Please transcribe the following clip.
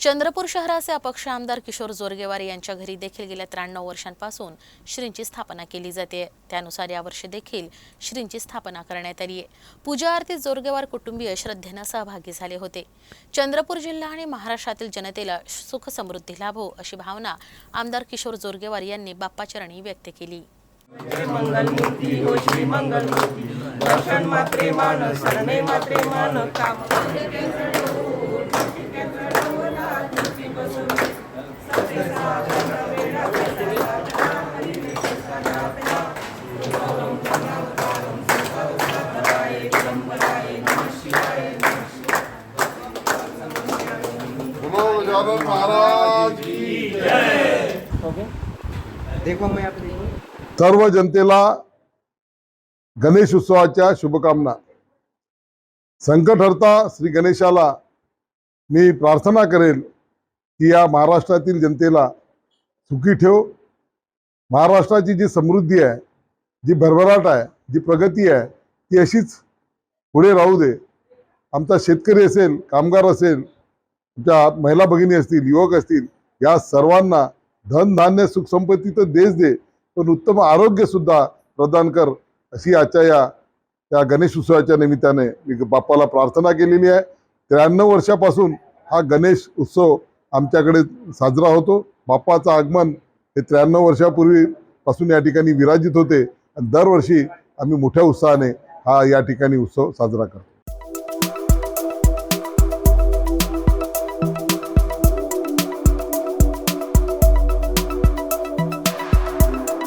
चंद्रपूर शहराचे अपक्ष आमदार किशोर जोरगेवार यांच्या घरी देखील गेल्या त्र्याण्णव वर्षांपासून श्रींची स्थापना केली जाते. त्यानुसार यावर्षी देखील श्रींची स्थापना करण्यात आली आहे. पूजा आरतीत जोरगेवार कुटुंबीय श्रद्धेनं सहभागी झाले होते. चंद्रपूर जिल्हा आणि महाराष्ट्रातील जनतेला सुख समृद्धी लाभो अशी भावना आमदार किशोर जोरगेवार यांनी बाप्पाचरणी व्यक्त केली. हो दर्शन मात्रे मान सरणे मात्रे मान सर्व जनतेला गणेश उत्सवाच्या शुभकामना. संकटहर्ता श्री गणेशाला मी प्रार्थना करेल. की या महाराष्ट्रातील जनतेला सुखी ठेव. महाराष्ट्राची जी समृद्धी आहे जी भरभराट आहे जी प्रगती आहे ती अशीच पुढे राहू दे. आमचा शेतकरी असेल कामगार असेल आमच्या महिला भगिनी असतील युवक असतील या सर्वांना धनधान्य सुखसंपत्ती तर देश दे पण उत्तम आरोग्य सुद्धा प्रदान कर अशी आजच्या या त्या गणेश उत्सवाच्या निमित्ताने मी बाप्पाला प्रार्थना केलेली आहे. त्र्याण्णव वर्षापासून हा गणेश उत्सव आमच्याकडे साजरा होतो. बाप्पाचं आगमन हे त्र्याण्णव वर्षापूर्वीपासून या ठिकाणी विराजित होते. आणि दरवर्षी आम्ही मोठ्या उत्साहाने हा या ठिकाणी उत्सव साजरा करतो.